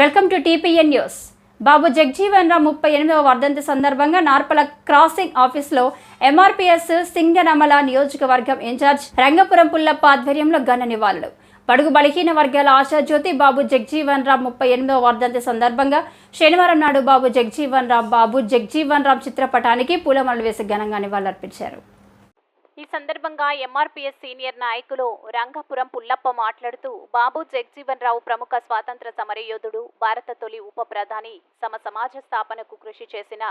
Welcome to TPN news. Babu Jagjivan Ram ముప్పై ఎనిమిదవ వర్ధంతి సందర్భంగా నార్పల క్రాసింగ్ ఆఫీస్లో ఎంఆర్పీఎస్ సింగనమల నియోజకవర్గం ఇన్ఛార్జ్ రంగపురం పుల్లప్ప ఆధ్వర్యంలో ఘన నివాళులు. పడుగు బలహీన వర్గాల ఆశాజ్యోతి బాబు జగ్జీవన్ రామ్ ముప్పై ఎనిమిదవ వర్ధంతి సందర్భంగా శనివారం నాడు బాబు జగ్జీవన్ రామ్ బాబు జగ్జీవన్ రామ్ చిత్రపటానికి పూలమాలలు వేసి ఘనంగా నివాళులర్పించారు. ఈ సందర్భంగా ఎంఆర్పీఎస్ సీనియర్ నాయకులు రంగపురం పుల్లప్ప మాట్లాడుతూ బాబు జగజీవన్ రావు ప్రముఖ స్వాతంత్ర సమరయోధుడు భారత తొలి ఉప ప్రధాని సమ సమాజ స్థాపనకు కృషి చేసిన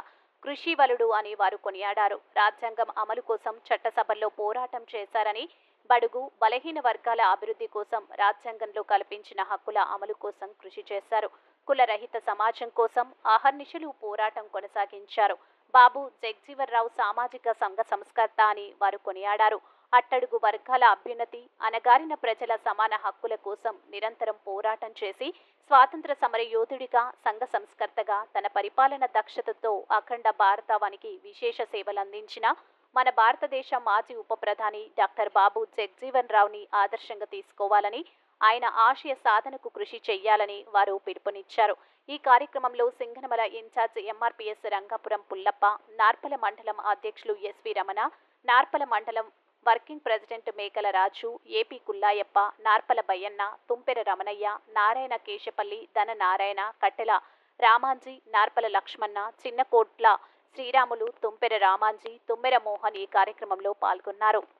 కృషివలుడు అని వారు కొనియాడారు. రాజ్యాంగం అమలు కోసం చట్టసభల్లో పోరాటం చేశారని బడుగు బలహీన వర్గాల అభివృద్ధి కోసం రాజ్యాంగంలో కల్పించిన హక్కుల అమలు కోసం కృషి చేశారు. కులరహిత సమాజం కోసం అహర్నిశలు పోరాటం కొనసాగించారు. బాబు జగ్జీవన్రావు సామాజిక సంఘ సంస్కర్త అని వారు కొనియాడారు. అట్టడుగు వర్గాల అభ్యున్నతి అనగారిన ప్రజల సమాన హక్కుల కోసం నిరంతరం పోరాటం చేసి స్వాతంత్ర సమర యోధుడిగా సంఘ సంస్కర్తగా తన పరిపాలన దక్షతతో అఖండ భారతావానికి విశేష సేవలందించిన మన భారతదేశ మాజీ ఉప ప్రధాని డాక్టర్ బాబు జగ్జీవన్ రావుని ఆదర్శంగా తీసుకోవాలని ఆయన ఆశయ సాధనకు కృషి చేయాలని వారు పిలుపునిచ్చారు. ఈ కార్యక్రమంలో Singanamala in charge MRPS Rangapuram Pullappa Narpala మండలం అధ్యక్షులు ఎస్వి రమణ నార్పల మండలం working president Mekala Raju AP Kullayappa Narpala Bayyanna Tumpera Ramanayya Narayana Keshapalli Dhana Narayana కట్టెల రామాంజీ నార్పల లక్ష్మణ చిన్నకోట్ల శ్రీరాములు తుంపెర రామాంజీ తుమ్మెర మోహన్ ఈ కార్యక్రమంలో పాల్గొన్నారు.